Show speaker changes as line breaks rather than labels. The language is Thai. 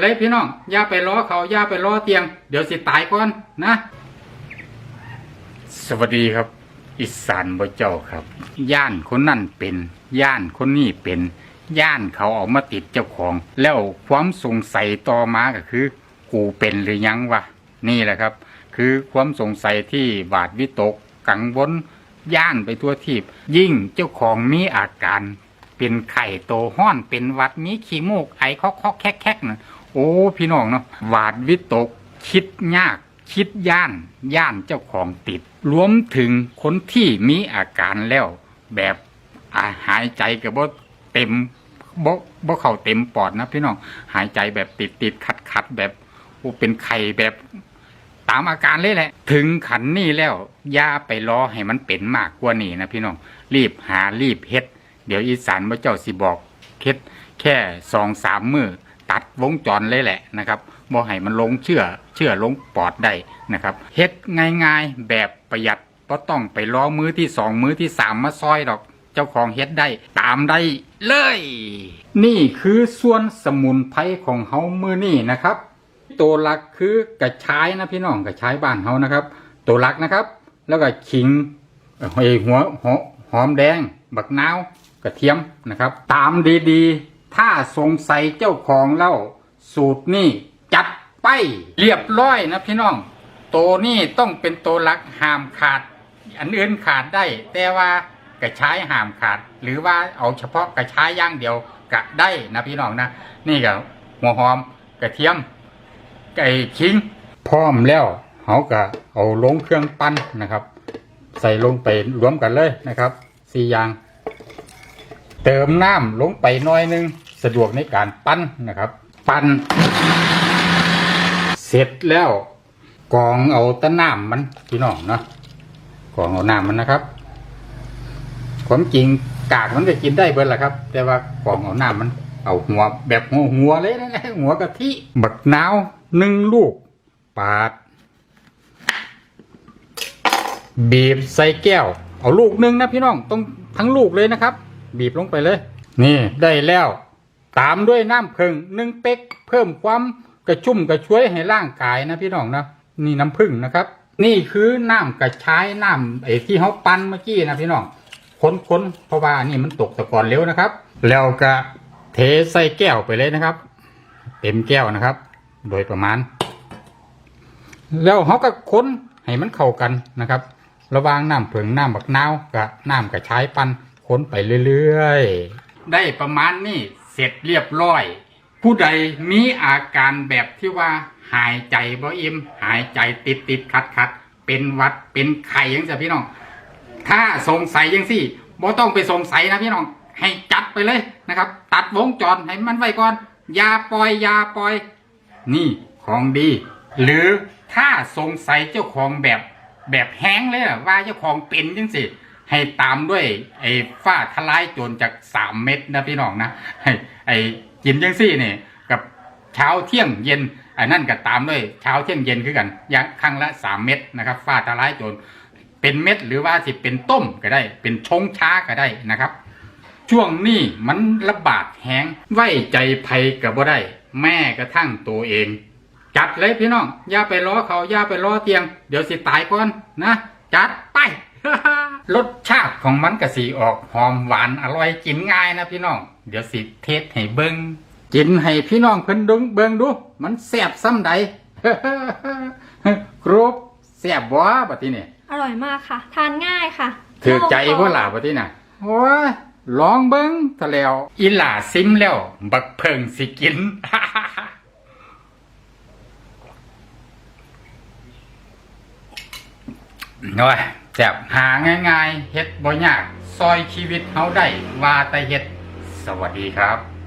เลยพี่น้องอย่าไปล้อเขาอย่าไปล้อเตียง เดี๋ยวสิตายก่อนนะ สวัสดีครับ อิสานบ่เจ้าครับ ย่านคนนั่นเป็น ย่านคนนี้เป็น ย่านเขาเออกมาติดเจ้าของ แล้วความสงสัยต่อมาก็คือ กูเป็นหรือยังวะนี่แหละครับ คือความสงสัยที่บาดวิตก กังวลย่านไปทั่วทีบยิ่งเจ้าของมีอาการเป็นไข่โตห้อนเป็นหวัดมีขี้มูกไอคอกคอกแคกแคกนะ โอ้พี่น้องเนาะหวาดวิตก คิดยาก คิดย่าน ย่านเจ้าของติด รวมถึงคนที่มีอาการแล้ว แบบหายใจกับบ่เต็มบ่บ่เข้าเต็มปอดนะพี่น้องหายใจแบบติดติดขัดขัดแบบโอ้เป็นไข่แบบตามอาการเลยแหละ ถึงขันนี่แล้วอย่าไปรอให้มันเป็นมากกว่านี้นะพี่น้องรีบหารีบเฮ็ด เดี๋ยวอีสานพระเจ้าสิบอกเฮ็ดแค่สองสามมือ ตัดวงจรเลยแหละนะครับบ่ให้มันลงเชื่อเชื่อลงปอดได้นะครับเฮ็ดง่ายๆแบบประหยัดก็ต้องไปรอมือที่สองมือที่สามมาซอยดอกเจ้าของเฮ็ดได้ตามได้เลย นี่คือส่วนสมุนไพรของเฮามือนี่นะครับ ตัวหลักคือกระชายนะพี่น้องกระชายบ้านเฮานะครับ ตัวหลักนะครับ แล้วก็ขิงเอ่อหัวหัวหอมแดง บักนาวกระเทียมนะครับ ตามดีๆ ถ้าสงสัยเจ้าของเล่า สูตรนี่จัดไปเรียบร้อยนะพี่น้องตัวนี้ต้องเป็นตัวหลักห้ามขาด อันอื่นขาดได้ แต่ว่ากระชายห้ามขาด หรือว่าเอาเฉพาะกระชายย่างเดียวก็ได้นะพี่น้องนะนี่ก็หัวหอมกระเทียมไก่คิงพร้อมแล้วเขาก็เอาลงเครื่องปั้นนะครับ ใส่ลงไปรวมกันเลยนะครับสี่อย่าง เติมน้ำลงไปน้อยนึง สะดวกในการปั้นนะครับ ปั้นเสร็จแล้วกองเอาต้น้ำมันพี่น้องเนาะกองเอาน้ำมันนะครับ ความจริงกากมันก็กินได้เบิดแหละครับ แต่ว่ากองเอาน้ำมันเอาหัวแบบหัวหัวเลยนะหัวกะทิบักนาวหนึ่งลูก ปาด บีบใส่แก้ว เอาลูกหนึ่งนะพี่น้องต้องทั้งลูกเลยนะครับ บีบลงไปเลย นี่ได้แล้ว ตามด้วยน้ำผึ้งหนึ่งเป๊กเพิ่มความกระชุ่มกระชวยให้ร่างกายนะพี่น้องนะนี่น้ำผึ้งนะครับ นี่คือน้ำกระชายน้ำไอ้ที่เขาปั้นเมื่อกี้นะพี่น้องค้นๆเพราะว่านี่มันตกตะกอนเร็วนะครับ แล้วก็เทใส่แก้วไปเลยนะครับ เต็มแก้วนะครับ โดยประมาณ แล้วเขาก็ค้นให้มันเข้ากันนะครับ ระวางน้ำผึ้งน้ำบักนาวกับน้ำกระชายปั้นค้นไปเรื่อยๆ ได้ประมาณนี้ เสร็จเรียบร้อย ผู้ใดมีอาการแบบที่ว่าหายใจบ่อิ่มหายใจติดติดขัดขัดเป็นวัดเป็นไข้ยังจะพี่น้อง ถ้าสงสัยยังสิบ่ต้องไปสงสัยนะพี่น้อง ให้จัดไปเลยนะครับ ตัดวงจรให้มันไว้ก่อนอย่าปล่อยอย่าปล่อย นี่ของดี หรือถ้าสงสัยเจ้าของแบบแบบแห้งเลยว่าเจ้าของเป็นจังสิ ให้ตามด้วยไอ้ฝ้าทลายโจรจากสามเม็ดนะพี่น้องนะให้ไอ้กินจังสี่นี่กับเช้าเที่ยงเย็นไอ้นั่นก็ตามด้วยเช้าเที่ยงเย็นคือกันอย่างครั้งละสามเม็ดนะครับฝ้าทลายโจรเป็นเม็ดหรือว่าสิเป็นต้มก็ได้ เป็นชงช้าก็ได้นะครับ ช่วงนี้มันระบาดแหงไว้ใจภัยกับบ่ได้แม่กระทั่งตัวเอง จัดเลยพี่น้องอย่าไปล้อเขาอย่าไปล้อเตียง เดี๋ยวสิตายก่อนนะ จัดไป รสชาติของมันกะสีออกหอมหวานอร่อยกินง่ายนะพี่น้อง เดี๋ยวสิเทสให้เบิงกินให้พี่น้องเพิ่นดึงเบิงดู มันแซ่บซ้ำใดครบแซ่บบ่บัดนี้เนี่ย
อร่อยมากค่ะ ทานง่ายค่ะ
ถือใจว่าหล่าบัดนี้น่ะโอ้ยลองเบิงถ้าแล้วอีหล่าซิมแล้ว บักเพิงสิกินน้อย แซ่บหาง่ายๆเฮ็ดบ่ยากซอยชีวิตเฮาได้ว่าแต่เฮ็ด สวัสดีครับ